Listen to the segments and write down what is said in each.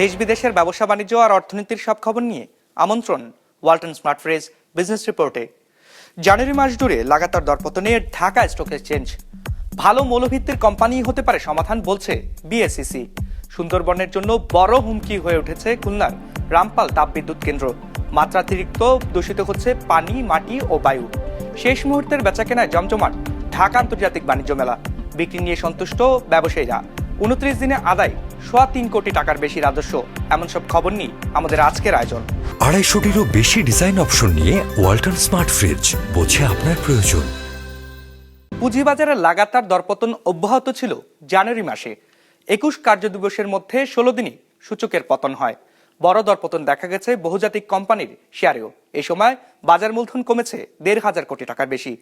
দেশ বিদেশের ব্যবসা বাণিজ্য আর অর্থনীতির সব খবর নিয়ে আমন্ত্রণ ওয়ালটন স্মার্ট ফ্রেজ বিজনেস রিপোর্টে। জানুয়ারি মাস জুড়ে লাগাতার দরপতনে ঢাকা স্টক এক্সচেঞ্জ। ভালো মৌলভিত্তির কোম্পানি হতে পারে সমাধান বলছে বিএসসিসি সুন্দরবনের জন্য বড় হুমকি হয়ে উঠেছে খুলনার রামপাল তাপবিদ্যুৎ কেন্দ্র। মাত্রাতিরিক্ত দূষিত হচ্ছে পানি, মাটি ও বায়ু। শেষ মুহূর্তের বেচাকেনায় জমজমাট ঢাকা আন্তর্জাতিক বাণিজ্য মেলা। বিক্রি নিয়ে সন্তুষ্ট ব্যবসায়ীরা। উনত্রিশ দিনে আদায় সোয়া তিন কোটি টাকার বেশি রাজস্ব। এমন সব খবর নিয়ে আমাদের আজকের আয়োজন। আড়াইশোটিরও বেশি ডিজাইন অপশন নিয়ে ওয়ালটন স্মার্ট ফ্রিজ বোঝে আপনার প্রয়োজন। পুঁজিবাজারে লাগাতার দরপতন অব্যাহত ছিল জানুয়ারি মাসে। একুশ কার্যদিবসের মধ্যে ষোলো দিনই সূচকের পতন হয়। বড় দরপতন দেখা গেছে বহুজাতিক কোম্পানির শেয়ারেও। এ সময় বাজার মূলধন কমেছে দেড় হাজার কোটি টাকার বেশি।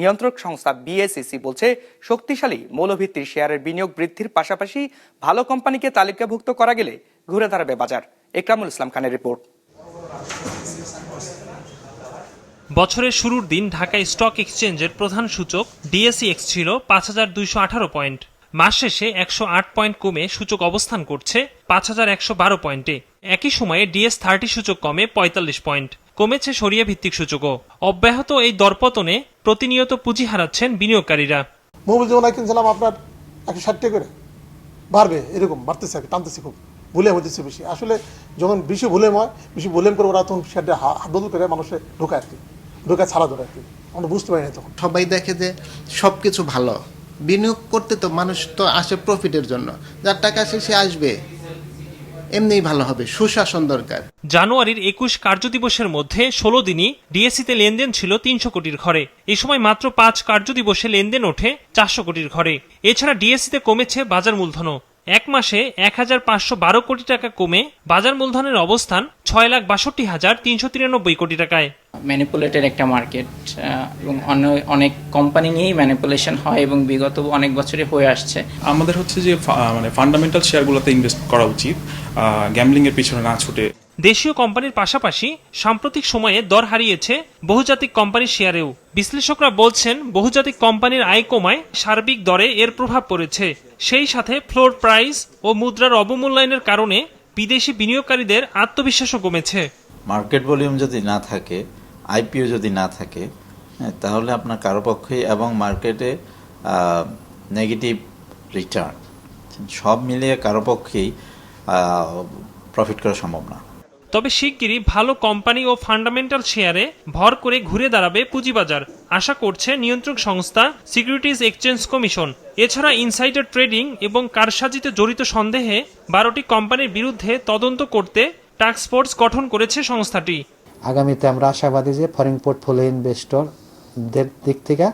নিয়ন্ত্রক সংস্থা বিএসইসি বলছে, শক্তিশালী মৌলভিত্তির শেয়ারের বিনিয়োগ বৃদ্ধির পাশাপাশি ভালো কোম্পানিকে তালিকাভুক্ত করা গেলে ঘুরে দাঁড়াবে বাজার। একরামুল ইসলাম খানের রিপোর্ট। বছরের শুরুর দিন ঢাকা স্টক এক্সচেঞ্জের প্রধান সূচক ডিএসইএক্স ছিল পাঁচ হাজার দুইশো আঠারো পয়েন্ট। মাস শেষে একশো আট পয়েন্ট কমে সূচক অবস্থান করছে পাঁচ হাজার একশো বারো পয়েন্টে। একই সময়ে ডিএস থার্টি সূচক কমে পঁয়তাল্লিশ পয়েন্ট। কমেছে সরিয়া ভিত্তিক সূচকও। অব্যাহত এই দরপতনে প্রতিনিয়ত পুঁজি হারাচ্ছেন বিনিয়োগকারীরা। মোবাইল যেমন কিনছিলাম আপনার একশো ষাট টাকা করে। বাড়বে এরকম বাড়তেছে আর টানতেছে খুব। ভুলে হতেছে বেশি। আসলে যখন বেশি ভুলেম হয় বেশি ভুলেম করে ওরা তখন সেটা হাত বদল করে মানুষে ঢোকায় আর কি। ঢোকায় ছাড়া ধরে আর কি। আমরা বুঝতে পারি না তখন। সবাই দেখে যে সব কিছু ভালো। বিনিয়োগ করতে তো মানুষ তো আসে প্রফিটের জন্য। যার টাকা আসে সে আসবে। এমনিই ভালো হবে। সুশাসন দরকার। জানুয়ারির একুশ কার্যদিবসের মধ্যে ষোলো দিনই ডিএসসিতে লেনদেন ছিল তিনশো কোটির ঘরে। এ সময় মাত্র পাঁচ কার্যদিবসে লেনদেন ওঠে চারশো কোটির ঘরে। এছাড়া ডিএসসিতে কমেছে বাজার মূলধনও। এক মাসে এক হাজার পাঁচশো বারো কোটি টাকা কমে বাজার মূলধনের অবস্থান ছয় লাখ বাষট্টি হাজার তিনশো তিরানব্বই কোটি টাকায়। ম্যানিপুলেটের একটা মার্কেট এবং অন্য অনেক কোম্পানি নিয়েই ম্যানিপুলেশন হয় এবং বিগত অনেক বছরে হয়ে আসছে। আমাদের হচ্ছে যে ফা- মানে ফান্ডামেন্টাল শেয়ারগুলোতে ইনভেস্ট করা উচিত। গ্যামলিংয়ের পিছনে না ছুটে। দেশীয় কোম্পানির পাশাপাশি সাম্প্রতিক সময়ে দর হারিয়েছে বহুজাতিক কোম্পানির শেয়ারেও। বিশ্লেষকরা বলছেন বহুজাতিক কোম্পানির আয় কমায় সার্বিক দরে এর প্রভাব পড়েছে। সেই সাথে ফ্লোর প্রাইস ও মুদ্রার অবমূল্যায়নের কারণে বিদেশি বিনিয়োগকারীদের আত্মবিশ্বাসও কমেছে। মার্কেট ভলিউম যদি না থাকে আইপিও যদি না থাকে হ্যাঁ, তাহলে আপনার কারও পক্ষেই এবং মার্কেটে নেগেটিভ রিটার্ন সব মিলিয়ে কারও পক্ষেই প্রফিট করা সম্ভব না। তবে শিগগিরই ভালো কোম্পানি ও ফান্ডামেন্টাল শেয়ারে ভর করে ঘুরে দাঁড়াবে পুঁজিবাজার, আশা করছে নিয়ন্ত্রক সংস্থা সিকিউরিটিজ এক্সচেঞ্জ কমিশন। এছাড়া ইনসাইডার ট্রেডিং এবং কারসাজিতে জড়িত সন্দেহে বারোটি কোম্পানির বিরুদ্ধে তদন্ত করতে টাস্ক ফোর্স গঠন করেছে সংস্থাটি। আগামীতে আমরা আশাবাদী যে ফরেন পোর্টফোলিও ইনভেস্টরদের দিক থেকে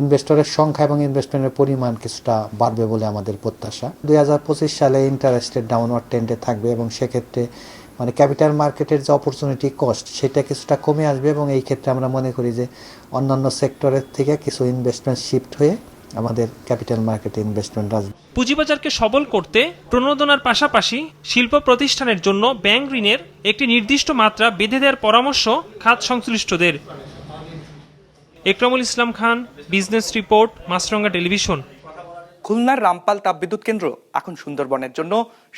ইনভেস্টরের সংখ্যা এবং ইনভেস্টমেন্টের পরিমাণ কিছুটা বাড়বে বলে আমাদের প্রত্যাশা। দুই হাজার পঁচিশ সালে ইন্টারেস্টের ডাউনওয়ার্ড ট্রেন্ডে থাকবে এবং সেক্ষেত্রে মানে ক্যাপিটাল মার্কেটের যে অপরচুনিটি কস্ট সেটা কিছুটা কমে আসবে এবং এই ক্ষেত্রে আমরা মনে করি যে অন্যান্য সেক্টরের থেকে কিছু ইনভেস্টমেন্ট শিফট হয়ে আমাদের ক্যাপিটাল মার্কেটে ইনভেস্টমেন্ট আসবে। পুঁজিবাজারকে সবল করতে প্রণোদনার পাশাপাশি শিল্প প্রতিষ্ঠানের জন্য ব্যাংক ঋণের একটি নির্দিষ্ট মাত্রা বেঁধে দেওয়ার পরামর্শ খাত সংশ্লিষ্টদের। Ekramul Islam Khan business report Maasranga television. খুলনার রামপাল তাপবিদ্যুৎ কেন্দ্র এখন সুন্দরবনের জন্য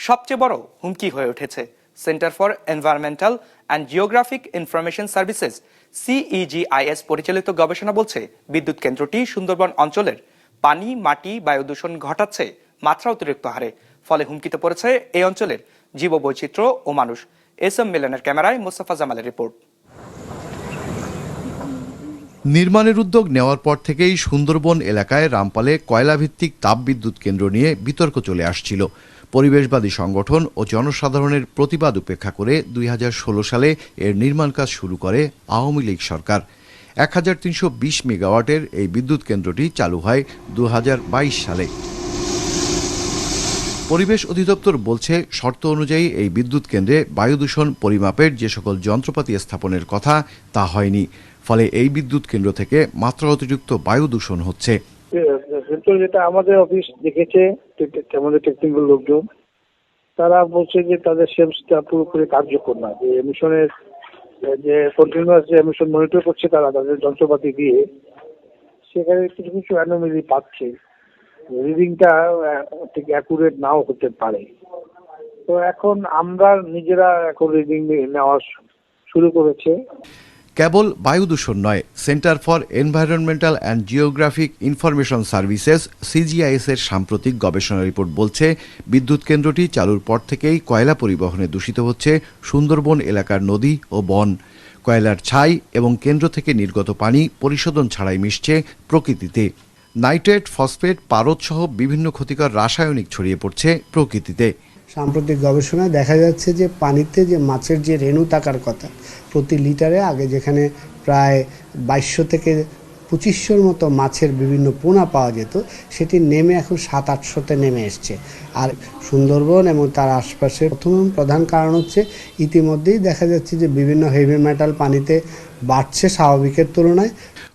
সবচেয়ে বড় হুমকি হয়ে উঠেছে। Centre for environmental and geographic information services CEGIS পরিচালিত গবেষণা বলছে, বিদ্যুৎ কেন্দ্রটি সুন্দরবন অঞ্চলের পানি, মাটি বায়ু দূষণ ঘটাচ্ছে, মাত্রা অতিরিক্ত হারে। ফলে হুমকিতে পড়েছে এই অঞ্চলের জীববৈচিত্র্য ও মানুষ। এস এম মিলনের ক্যামেরায় মোস্তফা জামালের রিপোর্ট। নির্মাণের উদ্যোগ নেওয়ার পর থেকেই সুন্দরবন এলাকায় রামপালে কয়লাভিত্তিক তাপবিদ্যুৎ কেন্দ্র নিয়ে বিতর্ক চলে আসছিল। পরিবেশবাদী সংগঠন ও জনসাধারণের প্রতিবাদ উপেক্ষা করে দুই হাজার ষোলো সালে এর নির্মাণ কাজ শুরু করে আওয়ামী লীগ সরকার। এক হাজার তিনশো বিশ মেগাওয়াটের এই বিদ্যুৎ কেন্দ্রটি চালু হয় দু হাজার বাইশ সালে। পরিবেশ অধিদপ্তর বলছে, শর্ত অনুযায়ী এই বিদ্যুৎ কেন্দ্রে বায়ু দূষণ পরিমাপের যে সকল যন্ত্রপাতি স্থাপনের কথা তা হয়নি। ফলে এই বিদ্যুৎ কেন্দ্র থেকে মাত্রা অতিরিক্ত বায়ু দূষণ হচ্ছে। কিন্তু যেটা আমাদের অফিস দেখেছে আমাদের টেকনিক্যাল লোকজন, তারা বলছে যে তাদের সেমসটা পুরোপুরি কার্যকর না, যে এমিশনের যে কন্টিনিউয়াস যে এমিশন মনিটর করছে তারা, তাদের যন্ত্রপাতি দিয়ে, সেখানে কিছু কিছু অ্যানোমেলি পাচ্ছে। রিডিংটা ঠিক অ্যাকুরেট নাও হতে পারে। তো এখন আমরা নিজেরা এখন রিডিং নেওয়া শুরু করেছে। কেবল বায়ু দূষণ নয়, centre for environmental and geographic information services CGIS এর সাম্প্রতিক গবেষণা রিপোর্ট বলছে, বিদ্যুৎ কেন্দ্রটি চালুর পর থেকেই কয়লা পরিবহনে দূষিত হচ্ছে সুন্দরবন এলাকার নদী ও বন। কয়লার ছাই এবং কেন্দ্র থেকে নির্গত পানি পরিশোধন ছাড়াই মিশছে প্রকৃতিতে। নাইট্রেট, ফসফেট, পারদ সহ বিভিন্ন ক্ষতিকর রাসায়নিক ছড়িয়ে পড়ছে প্রকৃতিতে। সাম্প্রতিক গবেষণায় দেখা যাচ্ছে যে পানিতে যে মাছের যে রেণু থাকার কথা, প্রতি লিটারে আগে যেখানে প্রায় বাইশশো থেকে পঁচিশশোর মতো মাছের বিভিন্ন পোনা পাওয়া যেত, সেটি নেমে এখন সাত আটশোতে নেমে এসছে। আর সুন্দরবন এবং তার আশপাশে প্রথম প্রধান কারণ হচ্ছে ইতিমধ্যেই দেখা যাচ্ছে যে বিভিন্ন হেভি মেটাল পানিতে বাড়ছে স্বাভাবিকের তুলনায়।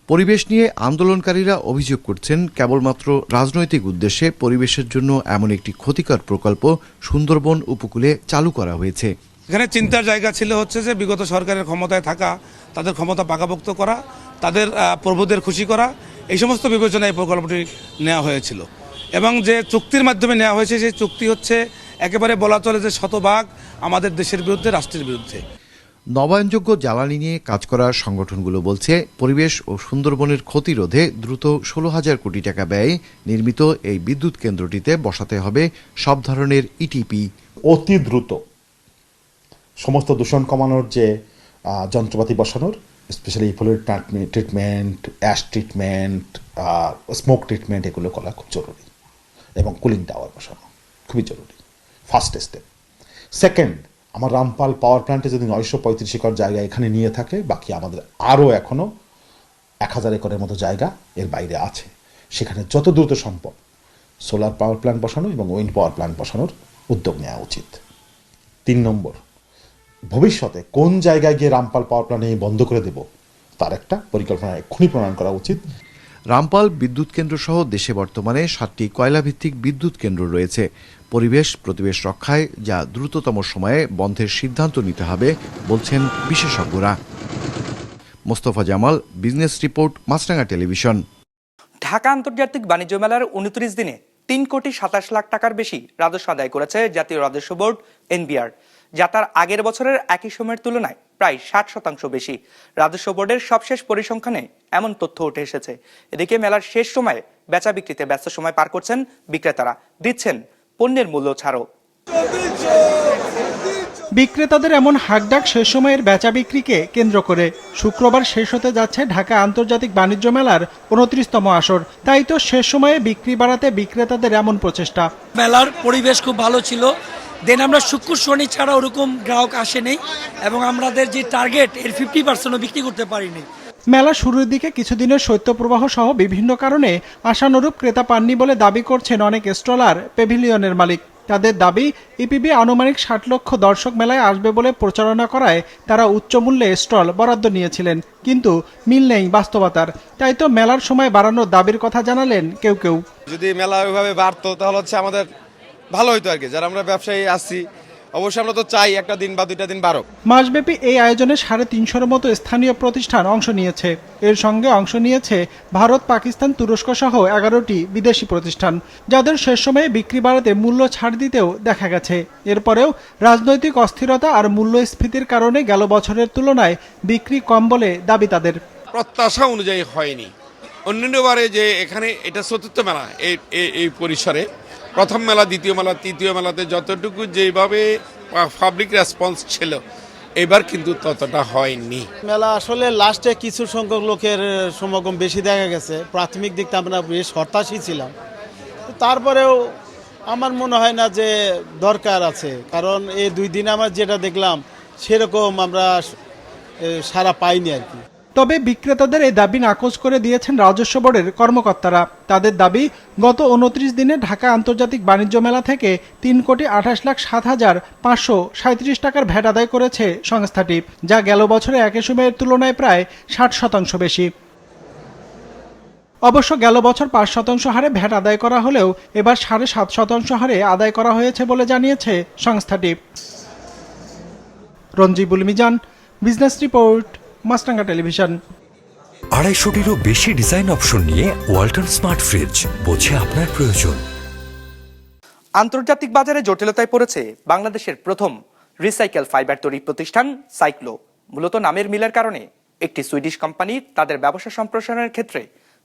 পরিবেশ নিয়ে আন্দোলনকারীরা অভিযোগ করছেন, কেবলমাত্র রাজনৈতিক উদ্দেশ্যে পরিবেশের জন্য এমন একটি ক্ষতিকর প্রকল্প সুন্দরবন উপকূলে চালু করা হয়েছে। এখানে চিন্তার জায়গা ছিল হচ্ছে যে, বিগত সরকারের ক্ষমতায় থাকা, তাদের ক্ষমতা পাকাপোক্ত করা, তাদের প্রভুদের খুশি করা, এই সমস্ত বিবেচনায় এই প্রকল্পটি নেওয়া হয়েছিল। এবং যে চুক্তির মাধ্যমে নেওয়া হয়েছে, সেই চুক্তি হচ্ছে একেবারে বলা চলে যে শতভাগ আমাদের দেশের বিরুদ্ধে, রাষ্ট্রের বিরুদ্ধে। নবায়নযোগ্য জ্বালানি নিয়ে কাজ করা সংগঠনগুলো বলছে, পরিবেশ ও সুন্দরবনের ক্ষতি রোধে দ্রুত ষোলো হাজার কোটি টাকা ব্যয়ে নির্মিত এই বিদ্যুৎ কেন্দ্রটিতে বসাতে হবে সব ধরনের ইটিপি অতি দ্রুত। সমস্ত দূষণ কমানোর যে যন্ত্রপাতি বসানোর specially ইফোলের treatment ash treatment smoke treatment এগুলো করা খুব জরুরি। এবং কুলিং টাওয়ার বসানো, খুবই জরুরি। ফার্স্ট স্টেপ সেকেন্ড আমার রামপাল পাওয়ার প্ল্যান্টে যদি নয়শো পঁয়ত্রিশ একর জায়গা এখানে নিয়ে থাকে, বাকি আমাদের আরও এখনও এক হাজার একরের মতো জায়গা এর বাইরে আছে। সেখানে যত দ্রুত সম্ভব সোলার পাওয়ার প্ল্যান্ট বসানো এবং উইন্ড পাওয়ার প্ল্যান্ট বসানোর উদ্যোগ নেওয়া উচিত। তিন নম্বর, ভবিষ্যতে কোন জায়গায় গিয়ে রামপাল পাওয়ার প্ল্যান্ট বন্ধ করে দেব, তার একটা পরিকল্পনা এক্ষুনি প্রণয়ন করা উচিত। রামপাল বিদ্যুৎ কেন্দ্র সহ দেশে বর্তমানে সাতটি কয়লাভিত্তিক বিদ্যুৎ কেন্দ্র রয়েছে। পরিবেশ, প্রতিবেশ রক্ষায় যা দ্রুততম সময়ে বন্ধের সিদ্ধান্ত নিতে হবে, বলছেন বিশেষজ্ঞরা। Mostafa Jamal, business report Maasranga television. Dhaka আন্তর্জাতিক বাণিজ্য মেলার উনত্রিশ দিনে তিন কোটি সাতাশ লাখ টাকার বেশি রাজস্ব আদায় করেছে জাতীয় রাজস্ব বোর্ড, এনবিআর, যা তার আগের বছরের একই সময়ের তুলনায় প্রায় ষাট শতাংশ বেশি। রাজস্ব বোর্ডের সবশেষ পরিসংখ্যানে এমন তথ্য উঠে এসেছে। এদিকে মেলার শেষ সময়ে বেচা বিক্রিতে ব্যস্ত সময় পার করছেন বিক্রেতারা, দিচ্ছেন পণ্যের মূল্য ছাড়ও বিক্রেতাদের এমন হাকডাক শেষ সময়ের বেচা বিক্রিকে কেন্দ্র করে শুক্রবার শেষ হতে যাচ্ছে ঢাকা আন্তর্জাতিক বাণিজ্য মেলার উনত্রিশতম আসর। তাই তো শেষ সময়ে বিক্রি বাড়াতে বিক্রেতাদের এমন প্রচেষ্টা। মেলার পরিবেশ খুব ভালো ছিল। দেন আমরা শুক্র শনি ছাড়া ওরকম গ্রাহক আসেনি এবং আমাদের যে টার্গেট এর ফিফটি পার্সেন্টও বিক্রি করতে পারিনি। মেলা শুরুর দিকে কিছুদিনের শৈত্যপ্রবাহ সহ বিভিন্ন কারণে আশানুরূপ ক্রেতা পাননি বলে দাবি করছেন অনেক স্টলার পেভিলিয়নের মালিক। তাদের দাবি, ইপিবি আনুমানিক ষাট লক্ষ দর্শক মেলায় আসবে বলে প্রচারণা করায় তারা উচ্চ মূল্যে স্টল বরাদ্দ নিয়েছিলেন। কিন্তু মিল নেই বাস্তবতার। তাই তো মেলার সময় বাড়ানোর দাবির কথা জানালেন কেউ কেউ। যদি মেলা ওইভাবে বাড়তো, তাহলে হচ্ছে আমাদের ভালো হতো আর কি। যারা আমরা ব্যবসায়ী আসছি অবশ্যই আমরা তো চাই একটা দিন বা দুইটা দিন বারো মাসব্যাপী এই আয়োজনে সাড়ে তিনশোর মতো স্থানীয় প্রতিষ্ঠান অংশ নিয়েছে। এর সঙ্গে অংশ নিয়েছে ভারত পাকিস্তান তুরস্ক সহ এগারোটি বিদেশি প্রতিষ্ঠান যাদের শেষ সময়ে বিক্রি বাড়াতে মূল্য ছাড় দিতেও দেখা গেছে। এরপরেও রাজনৈতিক অস্থিরতা আর মূল্যস্ফীতির কারণে গেল বছরের তুলনায় বিক্রি কম বলে দাবি তাদের। প্রত্যাশা অনুযায়ী হয়নি। অন্যান্যবারে যে এখানে এটা চতুর্থ মেলা এই এই- এই পরিসরে। প্রথম মেলা, দ্বিতীয় মেলা, তৃতীয় মেলাতে যতটুকু যেভাবে পাবলিক রেসপন্স ছিল, এবার কিন্তু ততটা হয়নি। মেলা আসলে লাস্টে কিছু সংখ্যক লোকের সমাগম বেশি দেখা গেছে। প্রাথমিক দিকটা আমরা বেশ হতাশই ছিলাম। তারপরেও আমার মনে হয় না যে দরকার আছে। কারণ এই দুই দিন আমরা যেটা দেখলাম, সেরকম আমরা সারা পাইনি আর কি। তবে বিক্রেতাদের এই দাবি নাকচ করে দিয়েছেন রাজস্ব বোর্ডের কর্মকর্তারা। তাদের দাবি, গত উনত্রিশ দিনে ঢাকা আন্তর্জাতিক বাণিজ্য মেলা থেকে তিন কোটি আঠাশ লাখ সাত হাজার পাঁচশো সাঁত্রিশ টাকার ভ্যাট আদায় করেছে সংস্থাটি, যা গেল বছরে একই সময়ের তুলনায় প্রায় ষাট শতাংশ বেশি। অবশ্য গেল বছর পাঁচ শতাংশ হারে ভ্যাট আদায় করা হলেও এবার সাড়ে সাত শতাংশ হারে আদায় করা হয়েছে বলে জানিয়েছে সংস্থাটি। Ranjibul Mizan, business report Maasranga television আড়াইশোটিরও বেশি ডিজাইন অপশন নিয়ে ওয়ালটন স্মার্ট ফ্রিজ বোঝে আপনার প্রয়োজন। আন্তর্জাতিক বাজারে জটিলতায় পড়েছে বাংলাদেশের প্রথম রিসাইকেল ফাইবার তৈরি প্রতিষ্ঠান সাইক্লো মূলত নামের মিলের কারণে একটি সুইডিশ কোম্পানি তাদের ব্যবসা সম্প্রসারণের ক্ষেত্রে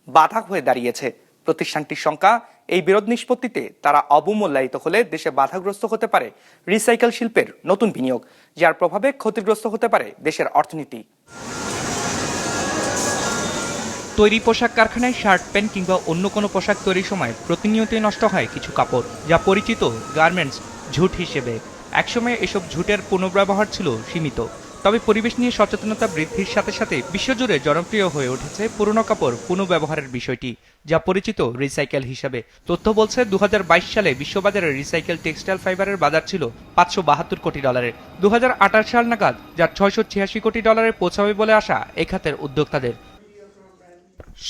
বাধা হয়ে দাঁড়িয়েছে। প্রতিষ্ঠানটির সংখ্যা, এই বিরোধ নিষ্পত্তিতে তারা অবমূল্যায়িত হলে দেশে বাধাগ্রস্ত হতে পারে রিসাইকেল শিল্পের নতুন বিনিয়োগ, যার প্রভাবে ক্ষতিগ্রস্ত হতে পারে দেশের অর্থনীতি। তৈরি পোশাক কারখানায় শার্ট, প্যান্ট কিংবা অন্য কোনো পোশাক তৈরির সময় প্রতিনিয়তই নষ্ট হয় কিছু কাপড়, যা পরিচিত গার্মেন্টস ঝুট হিসেবে। একসময় এসব ঝুটের পুনর্ব্যবহার ছিল সীমিত। তবে পরিবেশ নিয়ে সচেতনতা বৃদ্ধির সাথে সাথে বিশ্বজুড়ে জনপ্রিয় হয়ে উঠেছে পুরনো কাপড় পুনঃব্যবহারের বিষয়টি, যা পরিচিত রিসাইকেল হিসাবে। তথ্য বলছে দু হাজার বাইশ সালে বিশ্ববাজারে রিসাইকেল টেক্সটাইল ফাইবারের বাজার ছিল পাঁচশো বাহাত্তর কোটি ডলারের। দু হাজার আঠারো সাল নাগাদ, যা ছয়শো ছিয়াশি কোটি ডলারে পৌঁছাবে বলে আশা এ খাতের উদ্যোক্তাদের।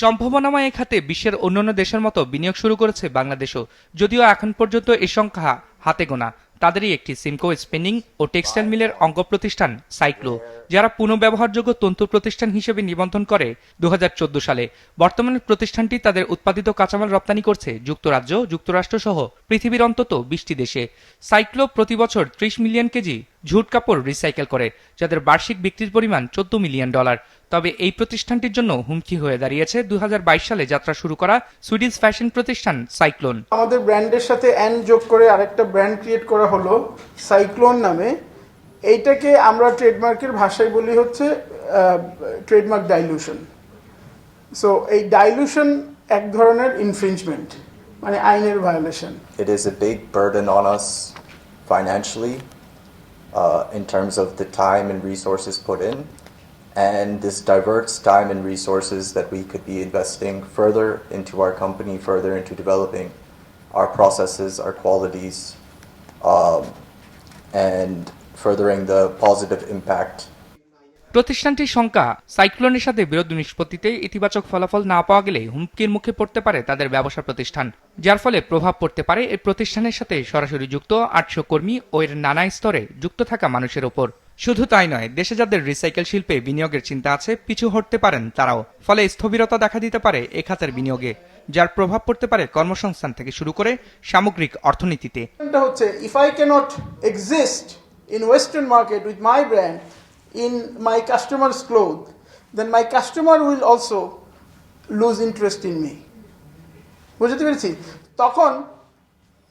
সম্ভাবনাময় এ খাতে বিশ্বের অন্যান্য দেশের মতো বিনিয়োগ শুরু করেছে বাংলাদেশও, যদিও এখন পর্যন্ত এ সংখ্যা হাতে গোনা। তাদেরই একটি সিমকো স্পিনিং ও টেক্সটাইল মিলের অঙ্গ প্রতিষ্ঠান সাইক্লো যারা পুনঃব্যবহারযোগ্য তন্তু প্রতিষ্ঠান হিসেবে নিবন্ধন করে দু হাজার চোদ্দ সালে। বর্তমানে প্রতিষ্ঠানটি তাদের উৎপাদিত কাঁচামাল রপ্তানি করছে যুক্তরাজ্য যুক্তরাষ্ট্র সহ পৃথিবীর অন্তত বিশটি দেশে। সাইক্লো প্রতি বছর ত্রিশ মিলিয়ন কেজি ঝুট কাপড় রিসাইকেল করে যাদের বার্ষিক বিক্রির পরিমাণ চোদ্দ মিলিয়ন ডলার। তবে এই প্রতিষ্ঠানটির জন্য হুমকি হয়ে দাঁড়িয়েছে দুহাজার বাইশ সালে যাত্রা শুরু করা সুইডিশ ফ্যাশন প্রতিষ্ঠান সাইক্লোন। আমাদের ব্র্যান্ডের সাথে অ্যান যোগ করে আরেকটা ব্র্যান্ড ক্রিয়েট করা হলো সাইক্লোন নামে। এইটাকে আমরা ট্রেডমার্কের ভাষায় বলি হচ্ছে ট্রেডমার্ক ডাইলুশন। সো এই ডাইলুশন এক ধরনের ইনফ্রিঞ্জমেন্ট মানে আইনের violation It is a big burden on us financially in terms of the time and resources put in. And this diverts time and resources that we could be investing further into our company, further into developing our processes, our qualities, um, and furthering the positive impact প্রতিষ্ঠানটির সংখ্যা সাইক্লোনের সাথে বিরোধ নিষ্পত্তিতে ইতিবাচক ফলাফল না পাওয়া গেলে হুমকির মুখে পড়তে পারে তাদের ব্যবসা প্রতিষ্ঠান যার ফলে প্রভাব পড়তে পারে এই প্রতিষ্ঠানের সাথে সরাসরি যুক্ত আটশো কর্মী ও এর নানা স্তরে যুক্ত থাকা মানুষের ওপর শুধু তাই নয়, দেশে যাদের রিসাইকেল শিল্পে বিনিয়োগের চিন্তা আছে, পিছু হটতে পারেন তারাও। ফলে স্থবিরতা দেখা দিতে পারে এ খাতের বিনিয়োগে, যার প্রভাব পড়তে পারে কর্মসংস্থান থেকে শুরু করে সামগ্রিক অর্থনীতিতে। হচ্ছে if I can't exist in western market with my brand in my customers cloth then my customer will also lose interest in me বুঝতে পেরেছি? তখন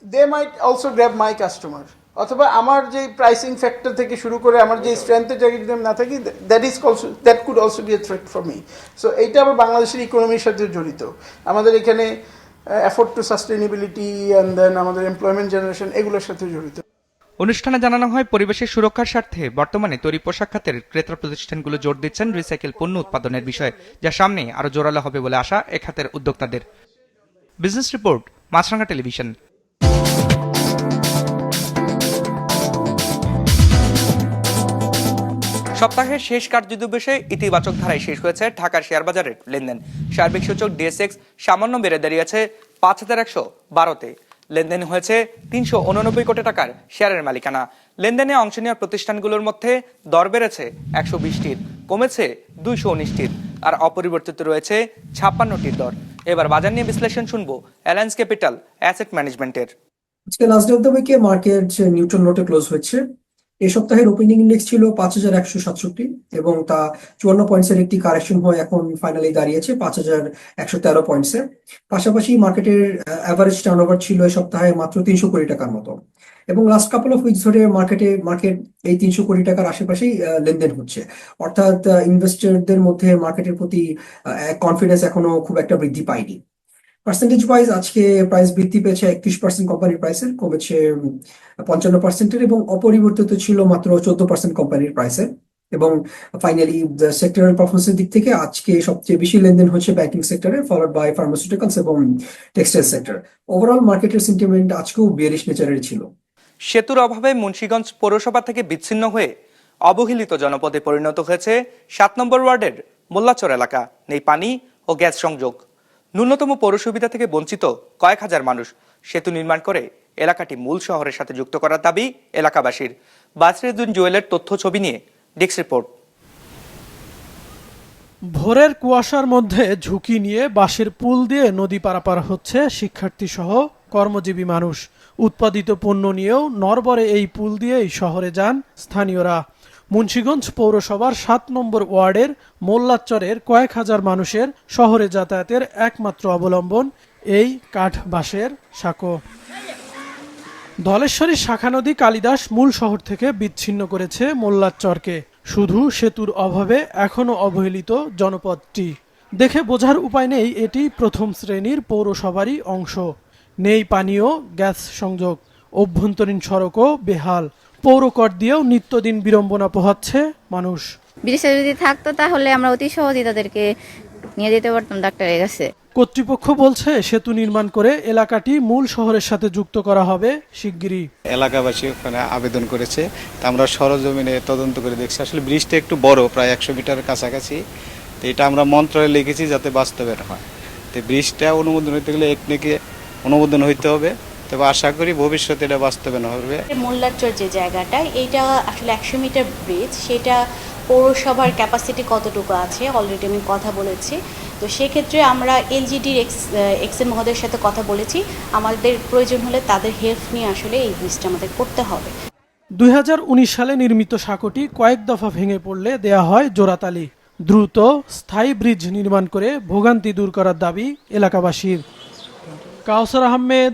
they might also grab my customer অথবা আমার যে প্রাইসিং ফ্যাক্টর থেকে শুরু করে আমার যে স্ট্রেংথের জায়গায় যদি আমি না থাকি that is also that could also be a threat for me so এইটা আবার বাংলাদেশের ইকোনমির সাথে জড়িত। আমাদের এখানে afford to sustainability and then আমাদের এমপ্লয়মেন্ট জেনারেশন এগুলোর সাথে জড়িত। অনুষ্ঠানে জানানো হয়, পরিবেশের সুরক্ষার স্বার্থে বর্তমানে তৈরি পোশাক খাতের ক্রেতা প্রতিষ্ঠানগুলো জোর দিচ্ছেন রিসাইকেল পণ্য উৎপাদনের বিষয়ে, যা সামনে আরও জোরালো হবে বলে আশা এ খাতের উদ্যোক্তাদের। বিজনেস রিপোর্ট মাছরাঙ্গা টেলিভিশন সপ্তাহের শেষ কার্যদিবসে ইতিবাচক ধারায় শেষ হয়েছে ঢাকার শেয়ার বাজারের লেনদেন। সার্বিক সূচক ডিএসএক্স সামান্য বেড়ে দাঁড়িয়েছে পাঁচ হাজার একশো বারোতে। লেনদেন হয়েছে তিনশো উননব্বই কোটি টাকার শেয়ারের মালিকানা। লেনদেনে অংশ নেওয়া প্রতিষ্ঠানগুলোর মধ্যে দর বেড়েছে একশো বিশটির, কমেছে দুইশো উনিশটির আর অপরিবর্তিত রয়েছে ছাপ্পান্নটির দর। এবার বাজার নিয়ে বিশ্লেষণ শুনব অ্যালায়েন্স ক্যাপিটাল অ্যাসেট ম্যানেজমেন্টের। আজকে লাস্ট অফ দ্য উইকে মার্কেট নিউট্রাল নোটে ক্লোজ হচ্ছে। এই সপ্তাহের ওপেনিং ইন্ডেক্স ছিল পাঁচ হাজার একশো সাতষট্টি এবং তা চুয়ান্ন পয়েন্টসের একটি কারেকশন হয়ে এখন ফাইনালি দাঁড়িয়েছে পাঁচ হাজার একশো তেরো পয়েন্টসে পাশাপাশি মার্কেটের অ্যাভারেজ টার্নওভার ছিল এ সপ্তাহে মাত্র তিনশো কোটি টাকার মতো। এবং লাস্ট কাপল অফ উইকস ধরে মার্কেটে মার্কেট এই তিনশো কোটি টাকার আশেপাশেই আহ, লেনদেন হচ্ছে। অর্থাৎ ইনভেস্টরদের মধ্যে মার্কেটের প্রতি কনফিডেন্স এখনও খুব একটা বৃদ্ধি পায়নি। পার্সেন্টেজ ওয়াইজ আজকে প্রাইস বৃদ্ধি পেয়েছে একত্রিশ পার্সেন্ট কোম্পানির প্রাইসের কমেছে পঞ্চান্ন পার্সেন্টের এবং অপরিবর্তিত ছিল মাত্র চোদ্দ পার্সেন্ট কোম্পানির প্রাইসে এবং ফাইনালি সেক্টরাল পারফরমেন্সের দিক থেকে আজকে সবচেয়ে বেশি লেনদেন হচ্ছে ব্যাংকিং সেক্টরে ফলোড বাই ফার্মাসিউটিক্যালস এবং টেক্সটাইল সেক্টর ওভারঅল মার্কেটের সেন্টিমেন্ট আজকেও বিয়ারিশ নেচারের ছিল। সেতুর অভাবে মুন্সীগঞ্জ পৌরসভা থেকে বিচ্ছিন্ন হয়ে অবহেলিত জনপদে পরিণত হয়েছে সাত নম্বর ওয়ার্ডের মোল্লাচর এলাকা। নেই পানি ও গ্যাস সংযোগ। ন্যূনতম পৌর সুবিধা থেকে বঞ্চিত কয়েক হাজার মানুষ সেতু নির্মাণ করে এলাকাটি মূল শহরের সাথে যুক্ত করার দাবি এলাকাবাসীর। বাসরিউদ্দিন জুয়েলের তথ্য, ছবি নিয়ে ডেস্ক রিপোর্ট। ভোরের কুয়াশার মধ্যে ঝুঁকি নিয়ে বাঁশের পুল দিয়ে নদী পারাপার হচ্ছে শিক্ষার্থী সহ কর্মজীবী মানুষ। উৎপাদিত পণ্য নিয়েও নরবরে এই পুল দিয়েই শহরে যান স্থানীয়রা। মুন্সীগঞ্জ পৌরসভার সাত নম্বর ওয়ার্ডের মোল্লাচরের কয়েক হাজার মানুষের শহরে যাতায়াতের একমাত্র অবলম্বন এই কাঠ বাঁশের সাঁকো। ধলেশ্বরী শাখা নদী কালিদাস মূল শহর থেকে বিচ্ছিন্ন করেছে মোল্লাচরকে শুধু সেতুর অভাবে এখনও অবহেলিত জনপদটি। দেখে বোঝার উপায় নেই, এটি প্রথম শ্রেণির পৌরসভারই অংশ। নেই পানীয়, গ্যাস সংযোগ, অভ্যন্তরীণ সড়কও বেহাল। পৌর কর দিয়েও নিত্যদিন বিড়ম্বনা পোহাচ্ছে মানুষ। ব্রিজটা যদি থাকতো তাহলে আমরা অতি সহজেই তাদেরকে নিয়ে যেতে পারতাম ডাক্তারের কাছে। কর্তৃপক্ষ বলছে সেতু নির্মাণ করে এলাকাটি মূল শহরের সাথে যুক্ত করা হবে শিগগিরই। এলাকাবাসী ওখানে আবেদন করেছে। তা আমরা সরজমিনে তদন্ত করে দেখছি। আসলে ব্রিজটা একটু বড় প্রায় একশো মিটার কাছাকাছি। তো এটা আমরা মন্ত্রণালয়ে লিখেছি যাতে বাস্তবের হয়। তো ব্রিজটা অনুমোদন হইতে গেলে একনেকে অনুমোদন হইতে হবে। তবে আশা করি ভবিষ্যতে এটা বাস্তবায়ন হবে। মোল্লাচর যে জায়গাটা এইটা আসলে একশো মিটার ব্রিজ সেটা পৌরসভার ক্যাপাসিটি কতটুকু আছে? অলরেডি আমি কথা বলেছি। তো সেক্ষেত্রে আমরা এলজিডির এক্স এক্সএম মহোদয়ের সাথে কথা বলেছি। আমাদের প্রয়োজন হলে তাদের হেল্প নিয়ে আসলে এই ব্রিজটা আমাদের করতে হবে। দুই হাজার উনিশ সালে নির্মিত সাঁকোটি কয়েক দফা ভেঙে পড়লে দেয়া হয় জোড়াতালি দ্রুত স্থায়ী ব্রিজ নির্মাণ করে ভোগান্তি দূর করার দাবি এলাকাবাসীর। Kawsar Ahmed